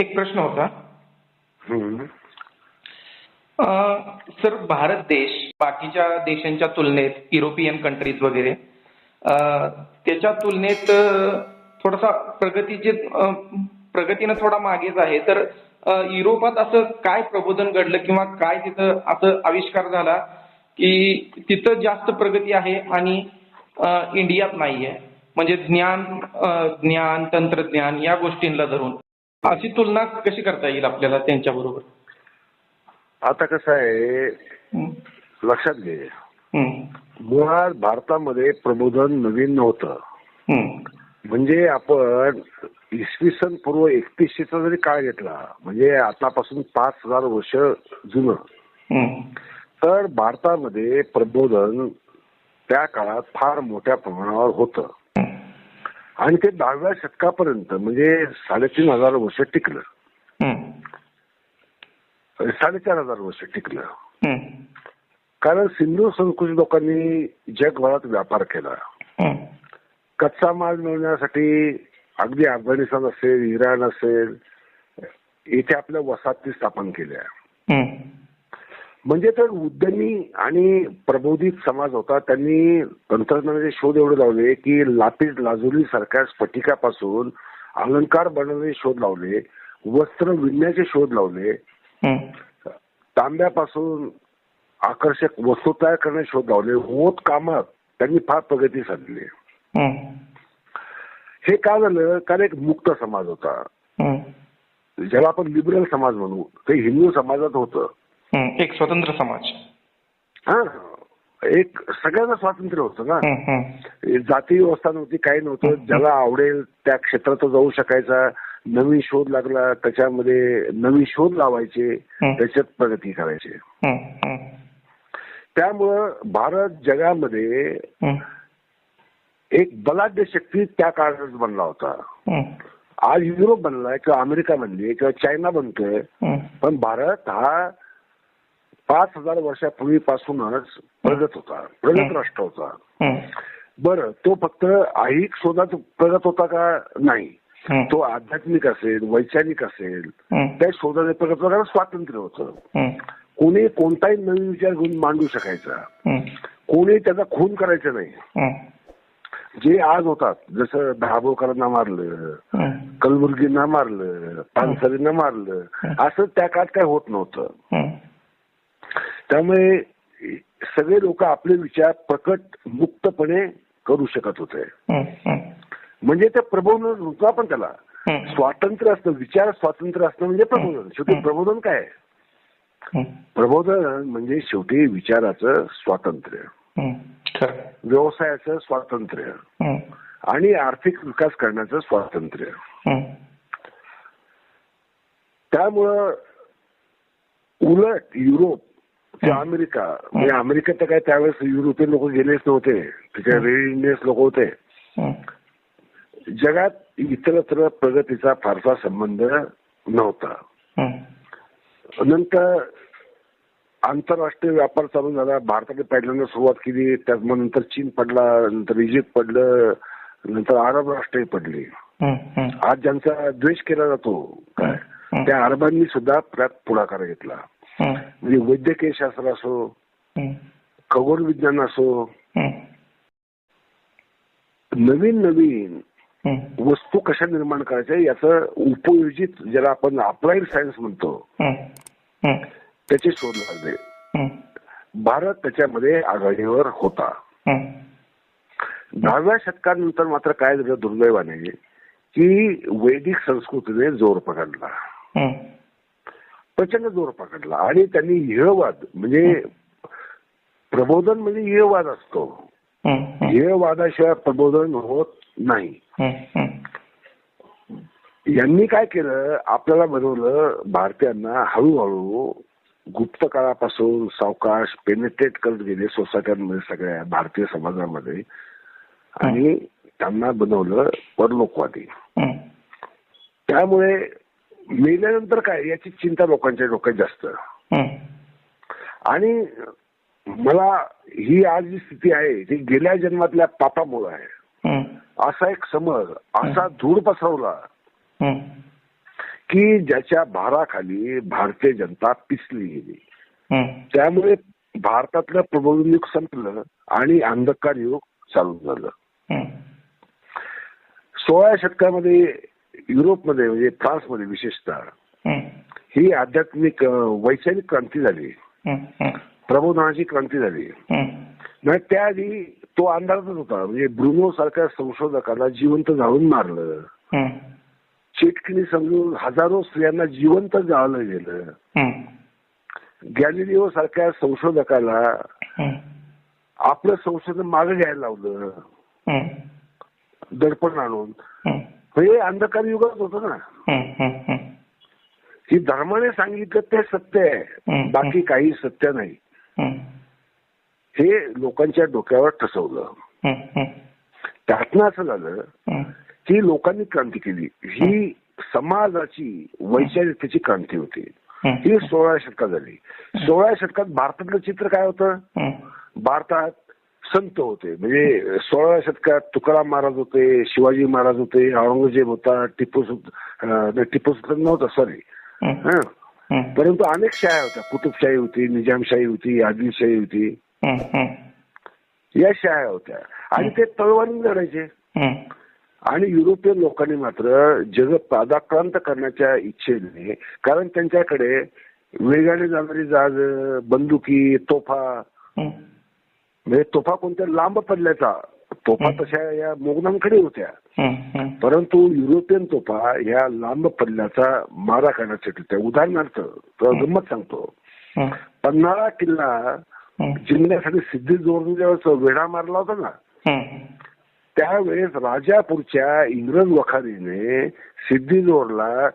एक प्रश्न होता. हम्म. अं, सर भारत देश बाकीच्या देशांच्या तुलनेत युरोपियन कंट्रीज वगैरे अं, त्याच्या तुलनेत अं, थोडासा प्रगतीचे अं, प्रगतीनं थोडा मागेच आहे. तर अं, युरोपात असं काय प्रबोधन घडलं किंवा काय तिथं असं आविष्कार झाला की तिथं जास्त प्रगती आहे आणि अं, इंडियात नाहीये? म्हणजे ज्ञान अं, ज्ञान तंत्रज्ञान या गोष्टींना धरून. अशी तुलना कशी करता येईल आपल्याला त्यांच्या बरोबर आता कसं आहे. लक्षात घे. मुळात भारतामध्ये प्रबोधन नवीन नव्हतं. म्हणजे आपण इसवी सन पूर्व एकतीसशेचा जरी काळ घेतला म्हणजे आतापासून पाच हजार वर्ष जुनं. तर भारतामध्ये प्रबोधन त्या काळात फार मोठ्या प्रमाणावर होतं. आणि ते दहाव्या शतकापर्यंत म्हणजे साडेतीन हजार वर्ष टिकलं. साडेचार हजार वर्ष टिकलं. कारण सिंधू संस्कृती लोकांनी जगभरात व्यापार केला. कच्चा माल मिळवण्यासाठी अगदी अफगाणिस्तान असेल इराण असेल इथे आपल्या वसाहती स्थापन केल्या. म्हणजे तर उद्यमी आणि प्रबोधित समाज होता. त्यांनी तंत्रज्ञानाचे शोध एवढे लावले की लापीड लाजुली सारख्या स्फटिकापासून अलंकार बनवण्याचे शोध लावले वस्त्र विणण्याचे शोध लावले. तांब्यापासून आकर्षक वस्तू तयार करण्याचे शोध लावले. होत कामात त्यांनी फार प्रगती साधली. हं. का झालं? कारण एक मुक्त समाज होता. ज्याला आपण लिबरल समाज म्हणू ते हिंदू समाजात होतं. एक स्वतंत्र समाज हा एक सगळ्यांना स्वातंत्र्य होतं ना. जाती व्यवस्था नव्हती काही नव्हतं ज्याला आवडेल त्या क्षेत्रात तो जाऊ शकायचा नवीन शोध लागला त्याच्यामध्ये नवीन शोध लावायचे. त्याच्यात प्रगती करायचे. त्यामुळं भारत जगामध्ये. एक बलाढ्य शक्ती त्या काळात बनला होता हं. आज युरोप बनलाय किंवा अमेरिका बनली किंवा चायना बनतोय. पण भारत हा पाच हजार वर्षापूर्वीपासूनच प्रगत होता प्रगत राष्ट्र होता. बरं तो फक्त ऐहिक शोधात प्रगत होता का नाही. तो आध्यात्मिक असेल वैचारिक असेल. त्या शोधाने प्रगत होता स्वातंत्र्य होतं. कोणी कोणताही नवीन विचार घेऊन मांडू शकायचा. कोणी त्याचा खून करायचा नाही. जे आज होतात जसं दाभोळकरांना मारलं. कलबुर्गींना मारलं पानसरींना मारलं असं त्या काळात काय होत नव्हतं. त्यामुळे सगळे लोक आपले विचार प्रकट मुक्तपणे करू शकत होते. म्हणजे ते प्रबोधन होतं आपण त्याला. स्वातंत्र्य असतं विचार स्वातंत्र्य असणं म्हणजे प्रबोधन शेवटी प्रबोधन काय आहे? प्रबोधन म्हणजे शेवटी विचाराचं स्वातंत्र्य. व्यवसायाचं स्वातंत्र्य. आणि आर्थिक विकास करण्याचं स्वातंत्र्य. त्यामुळं उलट युरोप अमेरिका. म्हणजे अमेरिकेत तर काय त्यावेळेस युरोपियन लोक गेलेच नव्हते. तिथे रेड इंडियन्स लोक होते. जगात इतरत्र प्रगतीचा फारसा संबंध नव्हता. नंतर आंतरराष्ट्रीय व्यापार चालू झाला. भारताने पहिल्यांदा सुरुवात केली. त्यात मग नंतर चीन पडला नंतर इजिप्त पडलं नंतर अरब राष्ट्रही पडली. आज ज्यांचा द्वेष केला जातो काय. त्या अरबांनी सुद्धा त्यात पुढाकार घेतला. म्हणजे वैद्यकीय शास्त्र असो. खगोल विज्ञान असो. नवीन नवीन. वस्तू कशा निर्माण करायच्या याचं उपयोजित ज्याला आपण अप्लाइड सायन्स म्हणतो. त्याचे शोध लागले. भारत त्याच्यामध्ये आघाडीवर होता. दहाव्या शतकानंतर मात्र काय झालं दुर्दैवाने की वैदिक संस्कृतीने जोर पकडला. प्रचंड जोर पकडला. आणि त्यांनी इहवाद म्हणजे प्रबोधन म्हणजे इहवाद असतो. इहवादाशिवाय प्रबोधन होत नाही. यांनी काय केलं? आपल्याला बनवलं भारतीयांना हळूहळू गुप्त काळापासून सावकाश पेनिट्रेट करत गेले सोसायट्यांमध्ये सगळ्या भारतीय समाजामध्ये. आणि त्यांना बनवलं परलोकवादी. त्यामुळे मेल्यानंतर काय याची चिंता लोकांच्या डोक्यात जास्त. आणि मला ही आज जी स्थिती आहे ती गेल्या जन्मातल्या पापामुळे आहे हं. असा एक समज असा धूळ पसरवला. की ज्याच्या भाराखाली भारतीय जनता पिसली गेली. त्यामुळे भारतातलं प्रबोधन युग संपलं आणि अंधकार युग चालू झालं. सोळा शतकामध्ये युरोपमध्ये म्हणजे फ्रान्समध्ये विशेषतः. ही आध्यात्मिक वैचारिक क्रांती झाली. प्रबोधनाची क्रांती झाली. नाही त्याआधी तो अंधारातच होता म्हणजे ब्रुनो सारख्या संशोधकाला जिवंत जाळून मारलं. चिटकिनी समजून हजारो स्त्रियांना जिवंत जाळलं गेलं. गॅलिलिओ सारख्या संशोधकाला. आपलं संशोधन मागे घ्यायला लावलं. दडपण आणून. हे अंधकार युगच होतं ना. ही धर्माने सांगितलं ते सत्य आहे. बाकी काही सत्य नाही. हे लोकांच्या डोक्यावर ठसवलं. त्यातनं असं झालं. की लोकांनी क्रांती केली ही समाजाची वैचारिकतेची क्रांती होती. ही सोळा शतकात झाली सोळा शतकात भारतातलं चित्र काय होतं. भारतात संत होते म्हणजे सोळा शतकात तुकाराम महाराज होते शिवाजी महाराज होते औरंगजेब होता टिपू सुल अं, नाही, टिपू सुलतान नव्हता सॉरी. हं. परंतु अनेक शाह्या होत्या कुतुबशाही होती निजामशाही होती आदिलशाही होती. या शाह्या होत्या आणि ते तळवानी लढायचे. आणि युरोपियन लोकांनी मात्र जग पादाक्रांत करण्याच्या इच्छेने कारण त्यांच्याकडे वेगाने जाणारी जहाज बंदुकी तोफा. म्हणजे तोफा कोणत्या लांब पडल्याचा तोफा तशा या मोगनांकडे होत्या. परंतु युरोपियन तोफा या लांब पल्ल्याचा मारा करण्यासाठी होत्या उदाहरणार्थ गंमत सांगतो. पन्हाळा किल्ला. जिंकण्यासाठी सिद्धी जोडून वेढा मारला होता ना. त्यावेळेस राजापूरच्या इंग्रज वखारीने सिद्धीजोडला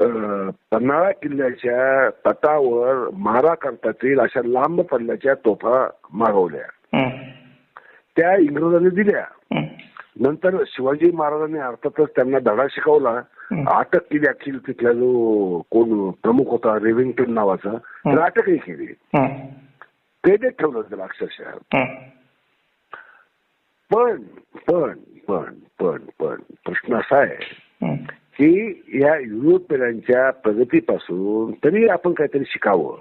अं, पन्हाळा किल्ल्याच्या तटावर मारा करता येईल अशा लांब पल्ल्याच्या तोफा मागवल्या. त्या इंग्रजांनी दिल्या. नंतर शिवाजी महाराजांनी अर्थातच त्यांना धडा शिकवला. अटक केली अखिल तिथला जो कोण प्रमुख होता रेविंग्टन नावाचा तर अटकही केली. कैदेत ठेवलं त्याला अक्षरशः. पण पण पण पण पण प्रश्न असा आहे. की या युरोपियनांच्या प्रगतीपासून तरी आपण काहीतरी शिकावं.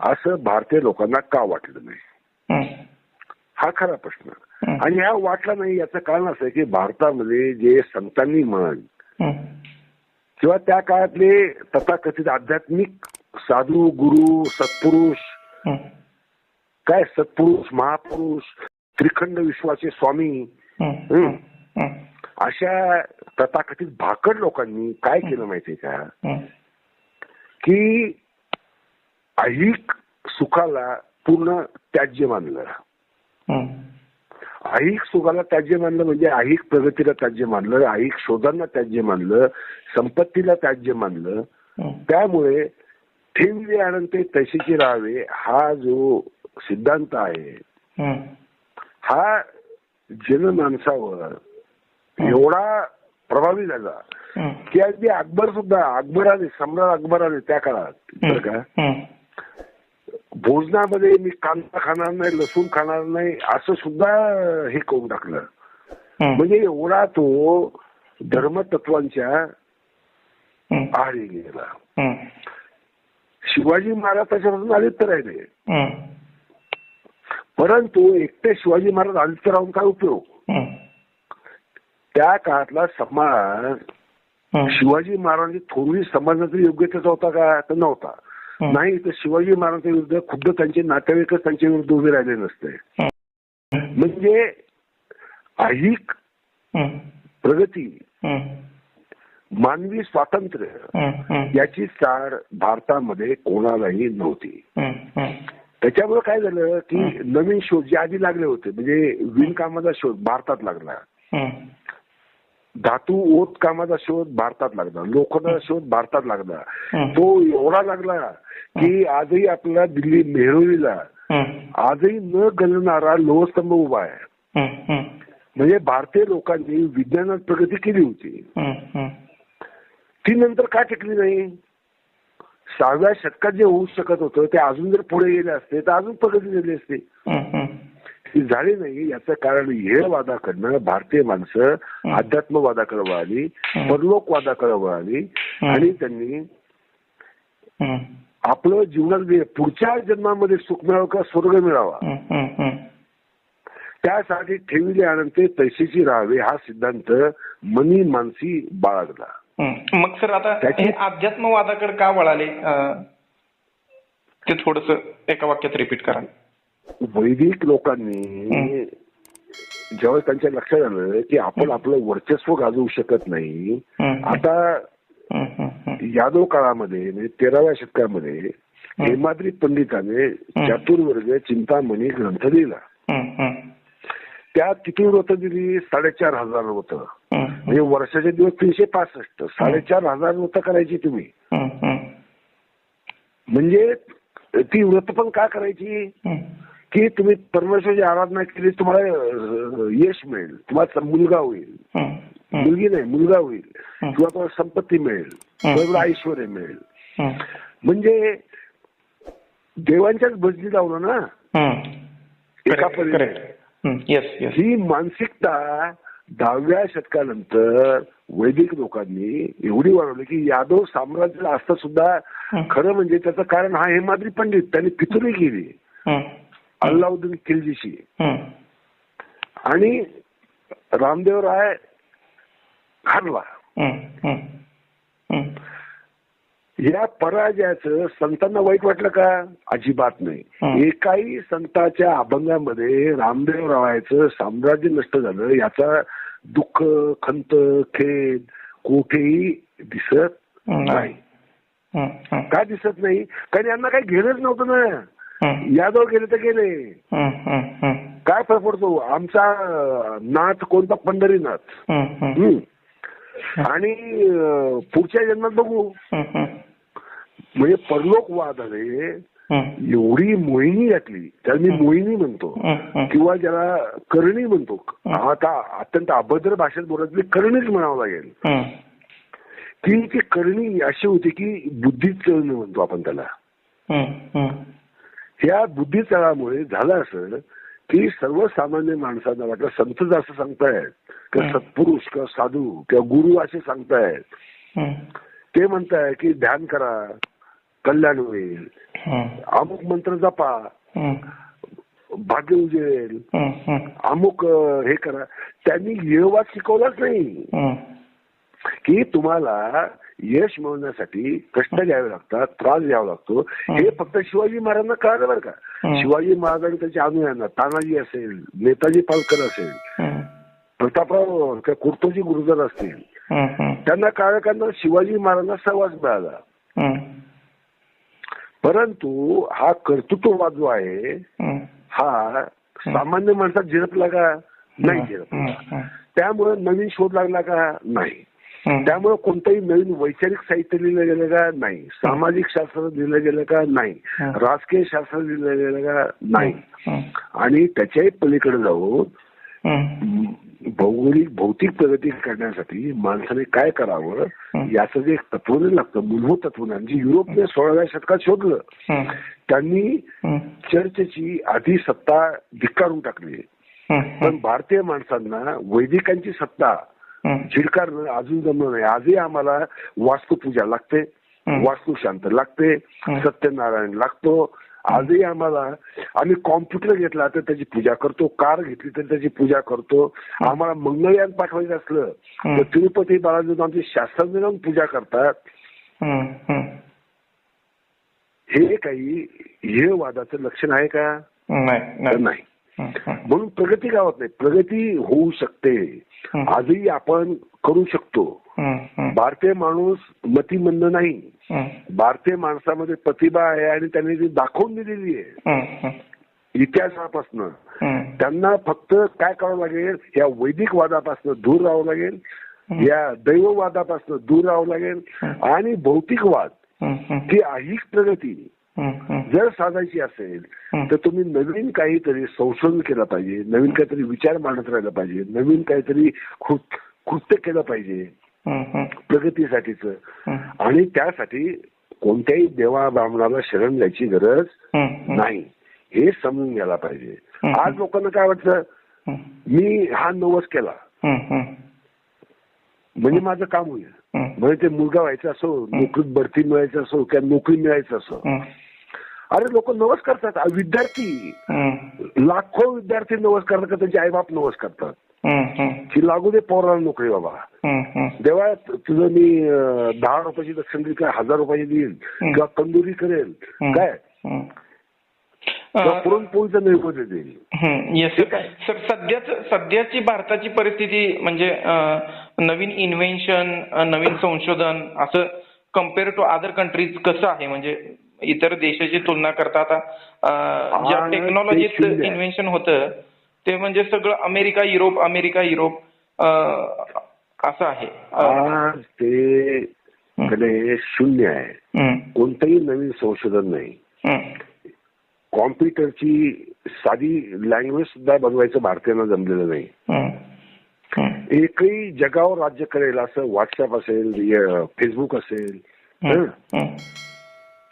असं भारतीय लोकांना का वाटलं नाही. हा खरा प्रश्न. आणि हा वाटला नाही याचं कारण असं की भारतामध्ये जे संतांनी म्हण. किंवा त्या काळातले तथाकथित आध्यात्मिक साधू गुरु सत्पुरुष. काय सत्पुरुष महापुरुष त्रिखंड विश्वाचे स्वामी. अशा तथाकथित भाकड लोकांनी काय केलं माहितीये का. की ऐहिक सुखाला पूर्ण त्याज्य मानलं. ऐहिक सुखाला त्याज्य मानलं म्हणजे ऐहिक प्रगतीला त्याज्य मानलं ऐहिक शोधांना त्याज्य मानलं संपत्तीला त्याज्य मानलं. त्यामुळे ठेवले अनंते तशीचे राहावे हा जो सिद्धांत आहे. हा जनमानसावर एवढा प्रभावी झाला. की अगदी अकबर सुद्धा अकबराने सम्राट अकबराने त्या काळात बरं का. भोजनामध्ये मी कांदा खाणार नाही लसूण खाणार नाही असं सुद्धा हे करून टाकलं. म्हणजे एवढा तो धर्मतत्वांच्या. आहारी गेला. शिवाजी महाराज त्याच्यापासून आदित्य राहिले हम्म. परंतु एकटे शिवाजी महाराज आदित्य राहून काय उपयोग. त्या काळातला समाज. शिवाजी महाराजांची थोडी समाजाचा योग्यतेचा होता का तर नव्हता. नाही तर शिवाजी महाराजांच्या विरुद्ध खुद्द त्यांचे नातेवाईकच त्यांच्या विरुद्ध उभे राहिले नसते. म्हणजे हम्म. प्रगती. मानवी स्वातंत्र्य. याची चाड भारतामध्ये कोणालाही नव्हती. त्याच्यामुळे काय झालं की नवीन शोध जे आधी लागले होते म्हणजे विणकामाचा शोध भारतात लागला. धातू ओत कामाचा शोध भारतात लागला. लोखंडाचा शोध भारतात लागला. तो एवढा लागला की आजही आपल्याला दिल्ली मेहरोलीला. आजही न गलणारा लोहस्तंभ उभा आहे. म्हणजे भारतीय लोकांनी विज्ञानात प्रगती केली होती. ती नंतर का टिकली नाही? सहाव्या शतकात जे होऊ शकत होतं ते अजून जर पुढे गेले असते तर अजून प्रगती झाली असते. ती झाली नाही याचं कारण हे वादाकडनं भारतीय माणसं अध्यात्मवादाकडे वळाली. परलोकवादाकडे वळाली आणि त्यांनी. आपलं जीवनात पुढच्या जन्मामध्ये सुख मिळावं का स्वर्ग मिळावा. त्यासाठी ठेविले आनंद तैशीची राहावे हा सिद्धांत मनी मानसी बाळगला. मग सर आता त्याची- हे अध्यात्मवादाकडे का वळाले ते थोडस एका वाक्यात रिपीट करा वैदिक लोकांनी जेव्हा त्यांच्या लक्षात आलं की आपण आपलं वर्चस्व गाजवू शकत नाही. आता. यादव काळामध्ये म्हणजे तेराव्या शतकामध्ये हेमाद्री पंडिताने चातुर्वर्ग चिंतामणी ग्रंथ लिहिला. त्यात किती व्रत दिली साडेचार हजार व्रत. म्हणजे वर्षाचे दिवस तीनशे पासष्ट साडेचार हजार व्रत करायची तुम्ही. म्हणजे ती व्रत पण का करायची. की तुम्ही परमेश्वराची आराधना केली तुम्हाला यश मिळेल तुम्हाला मुलगा होईल. मुलगी नाही मुलगा होईल. किंवा तुम्हाला संपत्ती मिळेल तुला ऐश्वर मिळेल. म्हणजे देवांच्याच भजनी लावलं ना. एका येस ही मानसिकता दहाव्या शतकानंतर वैदिक लोकांनी एवढी वाढवली की यादव साम्राज्य असता सुद्धा. खरं म्हणजे त्याचं कारण हा हेमाद्री पंडित त्यांनी पितुरी केली. अल्लाउद्दीन खिलजीशी हं. आणि रामदेव राय हारला. या पराजयाचं संतांना वाईट वाटलं का अजिबात. नाही एकाही संताच्या अभंगामध्ये रामदेव रावायचं साम्राज्य नष्ट झालं याचा दुःख खंत खेद कुठेही दिसत नाही. का दिसत नाही कारण यांना काही घेणंच नव्हतं ना. यादव गेले तर गेले. काय फरक पडतो? आमचा नाथ कोणता? पंढरीनाथ. आणि पुढच्या जन्मात बघू. म्हणजे परलोकवाद आले हं. एवढी मोहिनी घातली. त्याला मी मोहिनी म्हणतो. किंवा ज्याला करणी म्हणतो. आता अत्यंत अभद्र भाषेत बोलत करणीच म्हणावं लागेल. ती ती करणी अशी होती की बुद्धीचळण म्हणतो आपण त्याला. ह्या बुद्धीचळामुळे झालं असं की सर्वसामान्य माणसांना वाटलं संत असं सांगतायत किंवा सत्पुरुष किंवा साधू किंवा गुरु असे सांगतायत. ते म्हणताय की ध्यान करा कल्याण होईल. अमुक मंत्र जपा. भाग्य उजेल. अमुक हे करा त्यांनी येवाद शिकवलाच नाही. की तुम्हाला यश मिळवण्यासाठी कष्ट घ्यावे लागतात त्रास घ्यावा लागतो हे फक्त शिवाजी महाराजांना कळालं बरं का. शिवाजी महाराज आणि त्याच्या अनुयायांना तानाजी असेल नेताजी पालकर असेल. प्रतापराव किंवा कुर्तोजी गुरुजर असतील. त्यांना काळकांना शिवाजी महाराजांना सहवास मिळाला. परंतु हा कर्तृत्ववाद जो आहे हं. सामान्य माणसात झिरपला का नाही. झिरपला. त्यामुळे नवीन शोध लागला का नाही. त्यामुळे कोणतंही नवीन वैचारिक साहित्य लिहिलं गेलं का नाही सामाजिक शास्त्र लिहिलं गेलं का नाही. राजकीय शास्त्र लिहिलं गेलं का नाही. आणि त्याच्याही पलीकडे जाऊन. भौगोलिक भौतिक प्रगती करण्यासाठी माणसाने काय करावं. याचं जे एक तत्वज्ञान लागतं मूलभूत तत्वज्ञान जे युरोपने सोळाव्या शतकात शोधलं. त्यांनी. चर्चची आधी सत्ता धिक्कारून टाकली. पण भारतीय माणसांना वैदिकांची सत्ता झिडकारणं अजून जमलं नाही आजही आम्हाला वास्तुपूजा लागते. वास्तुशांत लागते. सत्यनारायण लागतो आजही आम्हाला आम्ही कॉम्प्युटर घेतला तर त्याची पूजा करतो कार घेतली तर त्याची पूजा करतो आम्हाला मंगळयान पाठवायचं असलं. तर तिरुपती बालाजी आमचे शास्त्रज्ञ जाऊन पूजा करतात हं. काही हे वादाचं लक्षण आहे का नाही. म्हणून प्रगती गावात नाही प्रगती होऊ शकते हं. आजही आपण करू शकतो. भारतीय माणूस मतिमंद नाही. भारतीय माणसामध्ये प्रतिभा आहे आणि त्यांनी ती दाखवून दिलेली आहे. इतिहासापासनं. त्यांना फक्त काय करावं लागेल या वैदिक वादापासून दूर राहावं लागेल या दैववादापासून दूर राहावं लागेल आणि भौतिकवाद हं. हं. ही ऐहिक प्रगती. जर साधायची असेल तर तुम्ही नवीन काहीतरी संशोधन केलं पाहिजे नवीन काहीतरी विचार मांडत राहिला पाहिजे नवीन काहीतरी कृत- कृत्य केलं पाहिजे. प्रगतीसाठीच. आणि त्यासाठी कोणत्याही देवा ब्राह्मणाला शरण जायची गरज. नाही हे समजून घ्यायला पाहिजे. आज लोकांना काय वाटतं. मी हा नवस केला. म्हणजे माझं काम होईल. म्हणजे ते मुलगा व्हायचा असो नोकरीत बढती मिळायचं असो किंवा नोकरी मिळायचं असो. अरे लोक नवस करतात विद्यार्थी. लाखो विद्यार्थी नवस करतात का त्यांचे आईबाप नवस करतात. की लागू दे पोराला नोकरी बाबा. देवा तुझं मी दहा रुपयाची दक्षिण देईल काय हजार रुपयाची देईल. किंवा कंदुरी करेल. काय पुरणपोळीचं नैवेद्य देईल आहे. सर सध्याच सध्याची भारताची परिस्थिती म्हणजे नवीन इन्व्हेन्शन नवीन संशोधन असं कंपेअर टू अदर कंट्रीज कसं आहे म्हणजे इतर देशाची तुलना करता आता ज्या टेक्नॉलॉजीत. इन्व्हेन्शन होतं ते म्हणजे सगळं अमेरिका युरोप अमेरिका युरोप असं आहे. आज ते कडे शून्य आहे. कोणतंही नवीन संशोधन नाही. कॉम्प्युटरची साधी लँग्वेज सुद्धा बनवायचं भारतीयांना जमलेलं नाही. एकही जगावर राज्य करेल असं व्हॉट्सअप असेल फेसबुक असेल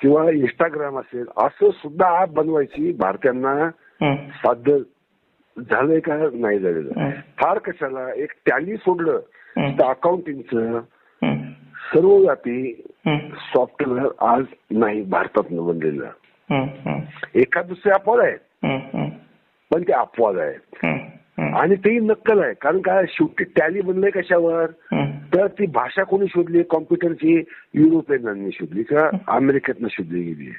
किंवा इंस्टाग्राम असेल असं सुद्धा ऍप बनवायची भारतीयांना साध्य झालंय का नाही झालेलं. फार कशाला? एक टॅली सोडलं. तर अकाउंटिंगचं हं, सर्वव्यापी सॉफ्टवेअर आज नाही भारतात बनलेलं. एखाद दुसरे अपवाद आहेत. पण ते अपवाद आहेत. आणि तेही नक्कल आहे. कारण काय शेवटी टॅली बनलंय कशावर? तर ती भाषा कोणी शोधली? कॉम्प्युटरची युरोपियनांनी शोधली का? अमेरिकेतनं शोधली गेली.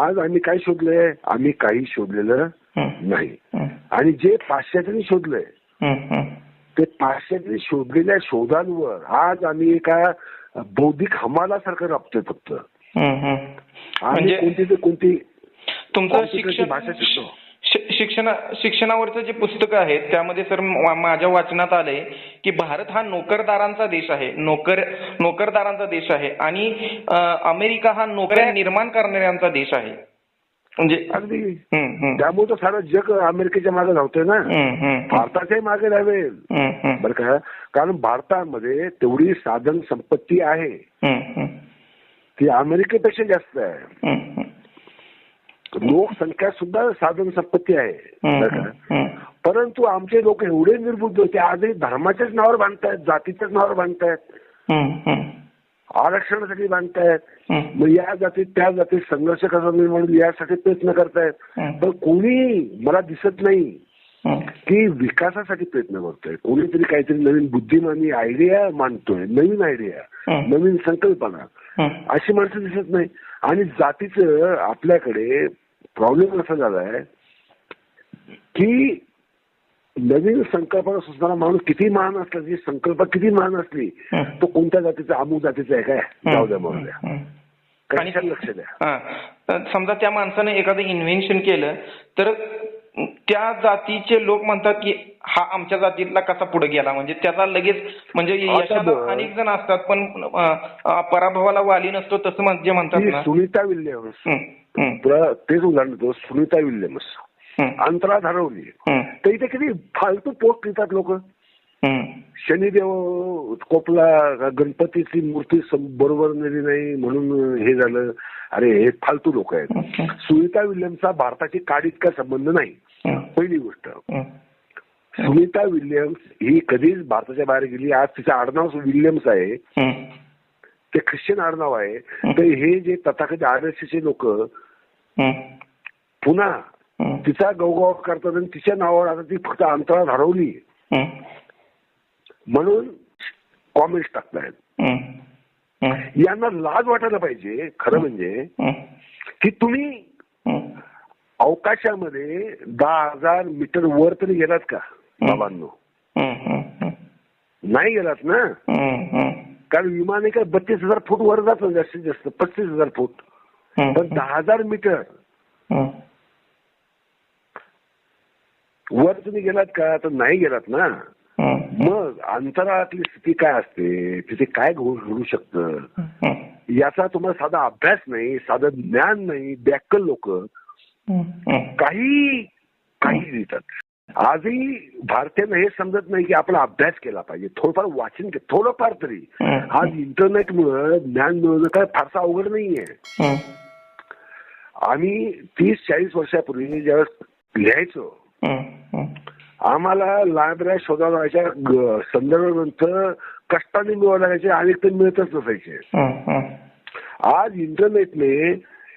आज आम्ही काय शोधलंय? आम्ही काही शोधलेलं नाही. आणि जे पाश्चात्यांनी शोधलंय ते पाश्चात्यांनी शोधलेल्या शोधांवर आज आम्ही एका बौद्धिक हमालासारखं राबतोय फक्त. आणि म्हणजे कोणती ते कोणती तुमचं शिक्षण भाषा शिकतो. शि- शिक्षणा शिक्षणावरचं जे पुस्तक आहे त्यामध्ये सर माझ्या वाचनात आलंय की भारत हा नोकरदारांचा देश आहे. नोकर नोकरदारांचा देश आहे आणि अमेरिका हा नोकऱ्या निर्माण करणाऱ्यांचा देश आहे. म्हणजे अगदी. त्यामुळे तर सारं जग अमेरिकेच्या मागे धावतोय ना. भारताच्याही मागे धावेल. बरं का? कारण भारतामध्ये तेवढी साधन संपत्ती आहे. ती अमेरिकेपेक्षा जास्त आहे. लोकसंख्या सुद्धा साधन संपत्ती आहे. परंतु आमचे लोक एवढे निर्बुद्ध होते आजही धर्माच्याच नावावर बांधतायत जातीच्याच नावावर बांधतायत. आरक्षणासाठी बांधतायत. मग या जातीत त्या जातीत संघर्ष कसा नाही म्हणून यासाठी प्रयत्न करतायत. पण कोणी मला दिसत नाही की विकासासाठी प्रयत्न करतोय. कोणीतरी काहीतरी नवीन बुद्धिमानी आयडिया मांडतोय नवीन आयडिया हं, नवीन संकल्पना. हं, अशी माणसं दिसत नाही. आणि जातीचं आपल्याकडे प्रॉब्लेम असा झालाय की नवीन संकल्पना सुचणारा माणूस किती महान असला जी संकल्प किती महान असली हं. तो कोणत्या जातीचा अमुक जातीचा आहे काय? जाऊ द्या म्हणून द्या. हं. लक्ष द्या? हा. समजा त्या माणसाने एखादं इन्व्हेन्शन केलं तर त्या जातीचे लोक म्हणतात की हा आमच्या जातीतला कसा पुढे गेला? म्हणजे त्याचा लगेच म्हणजे यशाला. अनेक जण असतात पण पराभवाला वाली नसतो तसं जे म्हणतात ना. सुनीता विल्यम्स. तुला तेच उदाहरण देतो. सुनीता विल्यम्स. अंतरात हरवली. तर इथे किती फालतू पोस्ट लिहितात लोक. शनिदेव कोपला गणपतीची मूर्ती बरोबर नेली नाही म्हणून हे झालं. अरे हे फालतू लोक आहेत. सुनीता विल्यम्सचा भारताची काडीत का संबंध नाही. पहिली गोष्ट. सुनीता विल्यम्स ही कधीच भारताच्या बाहेर गेली. आज तिचं आडनाव विल्यम्स आहे. ते ख्रिश्चन आडनाव आहे. तर हे जे तथाकथित आर एस चे लोक हं, पुन्हा तिचा गौगव करतात आणि तिच्या नावावर आता ती फक्त अंतरात हरवली. म्हणून कॉमेंट्स टाकतायत. यांना लाज वाटायला पाहिजे खरं म्हणजे की तुम्ही अवकाशामध्ये दहा हजार मीटर वर तरी गेलात का बाबांनो? नाही गेलात ना? कारण विमान आहे का बत्तीस हजार फूट वर जातं जास्तीत जास्त पस्तीस हजार फूट. पण दहा हजार मीटर वर तुम्ही गेलात का तर नाही गेलात ना? मग अंतराळातली स्थिती काय असते? तिथे काय घडू शकतं? याचा तुम्हाला साधा अभ्यास नाही साधं ज्ञान नाही बॅकल लोक. काही काही लिहितात आजही भारतीयांना हे समजत नाही की आपला अभ्यास केला पाहिजे. थोडंफार वाचन के थोडंफार तरी. आज इंटरनेटमुळे ज्ञान मिळवणं काय फारसा अवघड नाहीये. आम्ही तीस चाळीस वर्षापूर्वी ज्यावेळेस लिहायचो. आम्हाला लायब्ररी शोधायला लागायच्या ग- संदर्भ ग्रंथ कष्टाने मिळवायला लागायचे अनेक तर मिळतच नसायचे. आज इंटरनेटने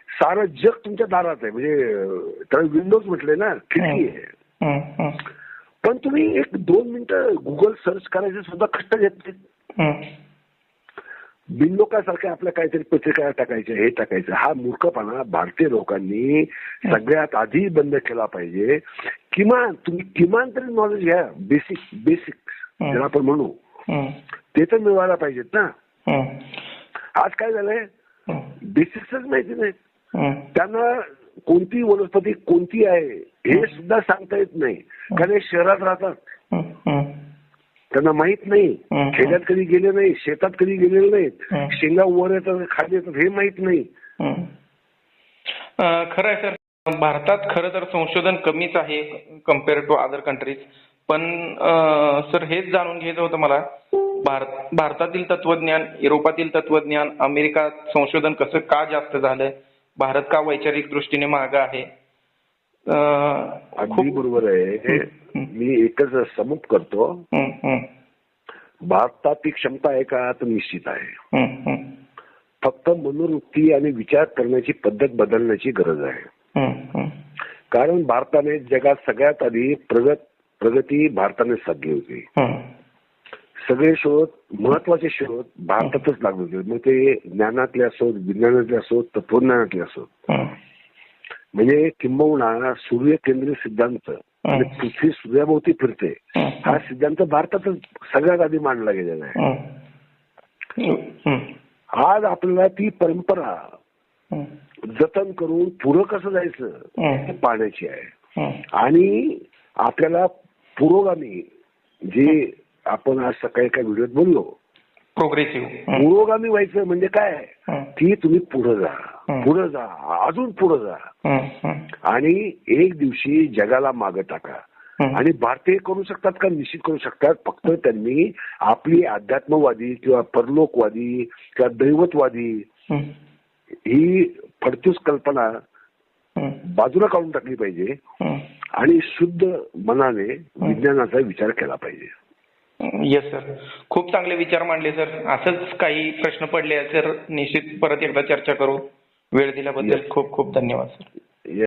सारं जग तुमच्या दारात आहे म्हणजे त्याला विंडोज म्हटलंय ना खिडकी आहे. पण तुम्ही एक दोन मिनिटं गुगल सर्च करायचे सुद्धा कष्ट घेत नाहीत हम्म. बिनलोकासारख्या आपल्या काहीतरी पत्रिका टाकायच्या हे टाकायचं. हा मूर्खपणा भारतीय लोकांनी सगळ्यात आधी बंद केला पाहिजे. किमान तुम्ही किमान तरी नॉलेज घ्या. Basic basic. ज्याला आपण म्हणू. ते तर मिळवायला पाहिजेत ना. आज काय झालंय? बेसिक्सच माहिती नाही. त्यांना कोणती वनस्पती कोणती आहे हे सुद्धा सांगता येत नाही. कारण शहरात राहतात. त्यांना माहीत नाही. खेड्यात कधी गेले नाही शेतात कधी गेलेले नाहीत. शेंगा वर येतात खाली येतात हे माहीत नाही. खरं आहे सर भारतात खरं तर संशोधन कमीच आहे कंपेअर टू अदर कंट्रीज पण सर हेच जाणून घ्यायचं होतं मला. भारत भारतातील तत्वज्ञान युरोपातील तत्वज्ञान अमेरिकात संशोधन कसं का जास्त झालंय? भारत का वैचारिक दृष्टीने मागं आहे? अगदी बरोबर आहे. हं. मी एकच समूप करतो. हम्म, हम्म, भारतात ती क्षमता आहे का तर निश्चित आहे. फक्त मनोवृत्ती आणि विचार करण्याची पद्धत बदलण्याची गरज आहे. कारण भारताने जगात सगळ्यात आधी प्रगत प्रगती भारताने साधली होती. सगळे शोध महत्त्वाचे शोध भारतातच लागले होते. मग ते ज्ञानातले असोत विज्ञानातले असोत तत्वज्ञानातले असोत. म्हणजे किंबहुना सूर्य केंद्रीय सिद्धांत आणि पृथ्वी सूर्याभोवती फिरते. हा सिद्धांत भारतातच सगळ्यात आधी मांडला गेलेला आहे. आज आपल्याला ती परंपरा. जतन करून पुढं कसं जायचं पाहण्याची आहे. आणि आपल्याला पुरोगामी जे आपण आज सकाळी एका व्हिडिओत बोललो प्रोग्रेसिव्ह. पुरोगामी व्हायचं म्हणजे काय. की तुम्ही पुढे जा हं. पुढे जा अजून पुढे जा. आणि एक दिवशी जगाला मागे टाका. आणि भारतीय करू शकतात का निश्चित करू शकतात फक्त त्यांनी आपली अध्यात्मवादी किंवा परलोकवादी किंवा दैवतवादी. ही फडतूस कल्पना. बाजूला काढून टाकली पाहिजे. आणि शुद्ध मनाने विज्ञानाचा विचार केला पाहिजे येस सर खूप चांगले विचार मांडले सर असंच काही प्रश्न पडले सर निश्चित परत एकदा चर्चा करू. वेळ दिल्याबद्दल. खूप खूप धन्यवाद सर